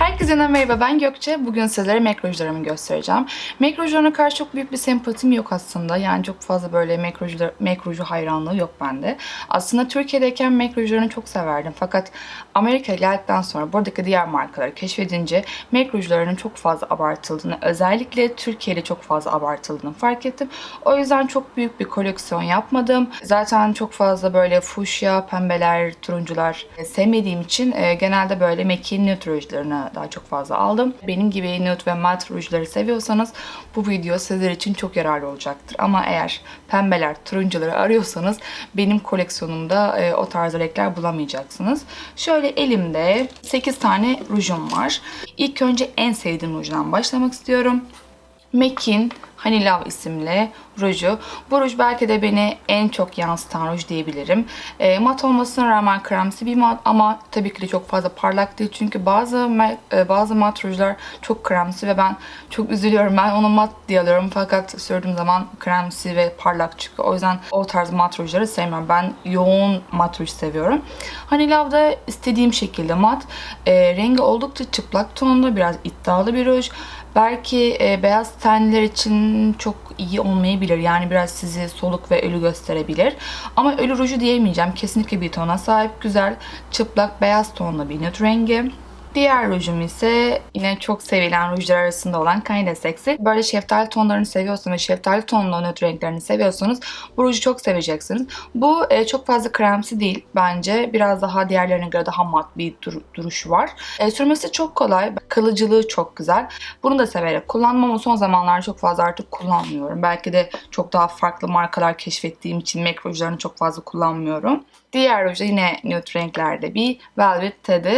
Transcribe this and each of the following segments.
Herkese merhaba ben Gökçe. Bugün sizlere MAC rujlarımı göstereceğim. MAC rujlarına karşı çok büyük bir sempatim yok aslında. Yani çok fazla böyle MAC, rujlar, MAC ruju hayranlığı yok bende. Aslında Türkiye'deyken MAC rujlarını çok severdim. Fakat Amerika'ya geldikten sonra buradaki diğer markaları keşfedince MAC rujlarının çok fazla abartıldığını, özellikle Türkiye'de çok fazla abartıldığını fark ettim. O yüzden çok büyük bir koleksiyon yapmadım. Zaten çok fazla böyle fuşya, pembeler, turuncular sevmediğim için e, genelde böyle MAC'in nude rujlarını daha çok fazla aldım. Benim gibi nude ve mat rujları seviyorsanız bu video sizler için çok yararlı olacaktır. Ama eğer pembeler, turuncuları arıyorsanız benim koleksiyonumda e, o tarz renkler bulamayacaksınız. Şöyle elimde 8 tane rujum var. İlk önce en sevdiğim rujdan başlamak istiyorum. MAC'in Honey Love isimli ruju. Bu ruj belki de beni en çok yansıtan ruj diyebilirim. E, mat olmasına rağmen kremsi bir mat ama tabii ki de çok fazla parlak değil. Çünkü bazı e, bazı mat rujlar çok kremsi ve ben çok üzülüyorum. Ben onu mat diye alıyorum fakat sürdüğüm zaman kremsi ve parlak çıkıyor. O yüzden o tarz mat rujları sevmem. Ben yoğun mat ruj seviyorum. Honey Love'da istediğim şekilde mat. E, rengi oldukça çıplak tonda biraz iddialı bir ruj. Belki e, beyaz tenler için çok iyi olmayabilir. Yani biraz sizi soluk ve ölü gösterebilir. Ama ölü ruju diyemeyeceğim. Kesinlikle bir tona sahip. Güzel, çıplak, beyaz tonlu bir nude rengi. Diğer rujum ise yine çok sevilen rujlar arasında olan Kinda Sexy. Böyle şeftali tonlarını seviyorsanız şeftali tonlu nude renklerini seviyorsanız bu ruju çok seveceksiniz. Bu e, çok fazla kremsi değil bence. Biraz daha diğerlerine göre daha mat bir dur- duruşu var. E, sürmesi çok kolay. Kalıcılığı çok güzel. Bunu da severek kullanmam son zamanlarda çok fazla artık kullanmıyorum. Belki de çok daha farklı markalar keşfettiğim için MAC rujlarını çok fazla kullanmıyorum. Diğer ruj yine nude renklerde bir Velvet Teddy.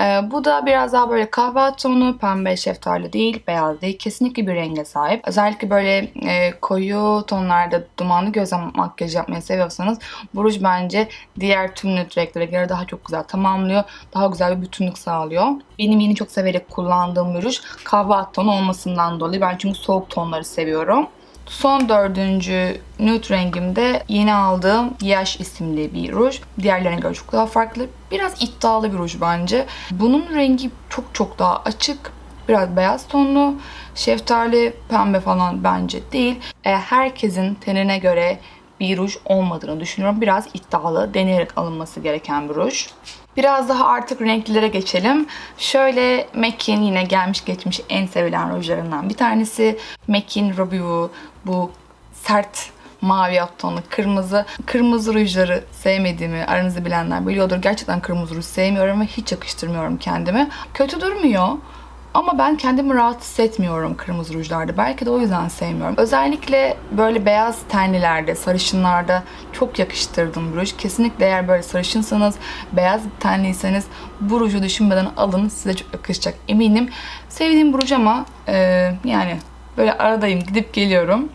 Ee, bu da biraz daha böyle kahve tonu, pembe şeftali değil, beyaz değil. Kesinlikle bir renge sahip. Özellikle böyle e, koyu tonlarda dumanlı göze makyaj yapmayı seviyorsanız bu ruj bence diğer tüm nude renklere göre daha çok güzel tamamlıyor. Daha güzel bir bütünlük sağlıyor. Benim yeni çok severek kullandığım bir ruj kahve tonu olmasından dolayı. Ben çünkü soğuk tonları seviyorum. Son dördüncü nude rengimde yeni aldığım Yaş isimli bir ruj. Diğerlerine göre çok daha farklı. Biraz iddialı bir ruj bence. Bunun rengi çok çok daha açık. Biraz beyaz tonlu. Şeftali, pembe falan bence değil. Herkesin tenine göre bir ruj olmadığını düşünüyorum. Biraz iddialı, deneyerek alınması gereken bir ruj. Biraz daha artık renklilere geçelim. Şöyle MAC'in yine gelmiş geçmiş en sevilen rujlarından bir tanesi. MAC'in Ruby Woo. Bu sert mavi alt tonlu kırmızı. Kırmızı rujları sevmediğimi aranızda bilenler biliyordur. Gerçekten kırmızı ruj sevmiyorum ve hiç yakıştırmıyorum kendime. Kötü durmuyor. Ama ben kendimi rahat hissetmiyorum kırmızı rujlarda. Belki de o yüzden sevmiyorum. Özellikle böyle beyaz tenlilerde, sarışınlarda çok yakıştırdım ruj. Kesinlikle eğer böyle sarışınsanız, beyaz tenliyseniz bu ruju düşünmeden alın. Size çok yakışacak eminim. Sevdiğim bu ruj ama e, yani böyle aradayım gidip geliyorum.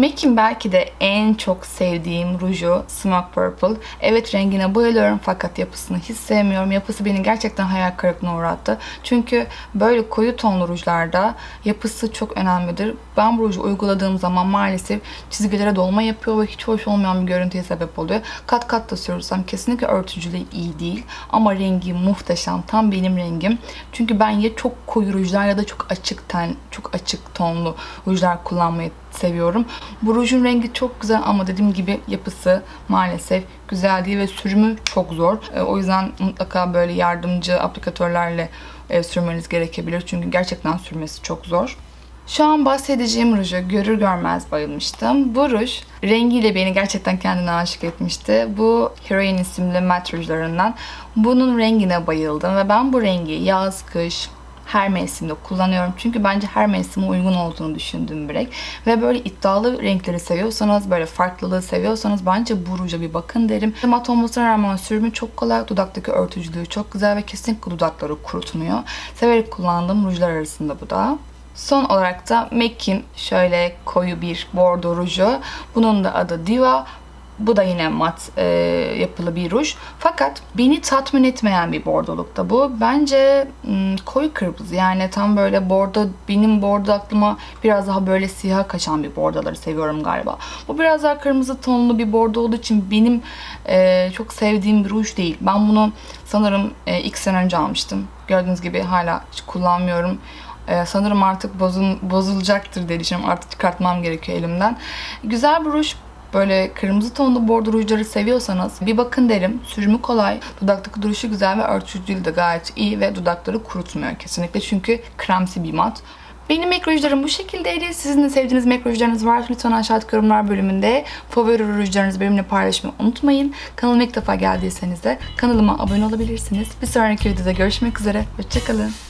MAC'in belki de en çok sevdiğim ruju Smoke Purple. Evet rengine bayılıyorum fakat yapısını hiç sevmiyorum. Yapısı beni gerçekten hayal kırıklığına uğrattı. Çünkü böyle koyu tonlu rujlarda yapısı çok önemlidir. Ben bu ruju uyguladığım zaman maalesef çizgilere dolma yapıyor ve hiç hoş olmayan bir görüntüye sebep oluyor. Kat kat da sürsem kesinlikle örtücülüğü iyi değil. Ama rengi muhteşem. Tam benim rengim. Çünkü ben ya çok koyu rujlar ya da çok açık ten, çok açık tonlu rujlar kullanmayı seviyorum. Bu rujun rengi çok güzel ama dediğim gibi yapısı maalesef güzel değil ve sürümü çok zor. E, O yüzden mutlaka böyle yardımcı aplikatörlerle e, sürmeniz gerekebilir. Çünkü gerçekten sürmesi çok zor. Şu an bahsedeceğim ruju görür görmez bayılmıştım. Bu ruj rengiyle beni gerçekten kendine aşık etmişti. Bu Heroine isimli matte rujlarından. Bunun rengine bayıldım ve ben bu rengi yaz, kış, her mevsimde kullanıyorum. Çünkü bence her mevsime uygun olduğunu düşündüğüm bir renk. Ve böyle iddialı renkleri seviyorsanız, böyle farklılığı seviyorsanız bence bu ruja bir bakın derim. Mat olmasına rağmen sürümü çok kolay, dudaktaki örtücülüğü çok güzel ve kesinlikle dudakları kurutmuyor. Severek kullandığım rujlar arasında bu da. Son olarak da MAC'in şöyle koyu bir bordo ruju. Bunun da adı Diva. Bu da yine mat e, yapılı bir ruj. Fakat beni tatmin etmeyen bir bordolukta bu. Bence m, koyu kırmızı yani tam böyle bordo benim bordo aklıma biraz daha böyle siyah kaçan bir bordoları seviyorum galiba. Bu biraz daha kırmızı tonlu bir bordo olduğu için benim e, çok sevdiğim bir ruj değil. Ben bunu sanırım e, ilk sene önce almıştım. Gördüğünüz gibi hala hiç kullanmıyorum. Ee, sanırım artık bozun, bozulacaktır diye düşünüyorum. Artık çıkartmam gerekiyor elimden. Güzel bir ruj. Böyle kırmızı tonlu bordo rujları seviyorsanız bir bakın derim. Sürümü kolay, dudaktaki duruşu güzel ve örtücülüğü de gayet iyi ve dudakları kurutmuyor kesinlikle. Çünkü kremsi bir mat. Benim makyajlarım bu şekildeydi. Sizin de sevdiğiniz makyajlarınız varsa lütfen aşağıdaki yorumlar bölümünde favori rujlarınızı benimle paylaşmayı unutmayın. Kanalıma ilk defa geldiyseniz de kanalıma abone olabilirsiniz. Bir sonraki videoda görüşmek üzere. Hoşçakalın.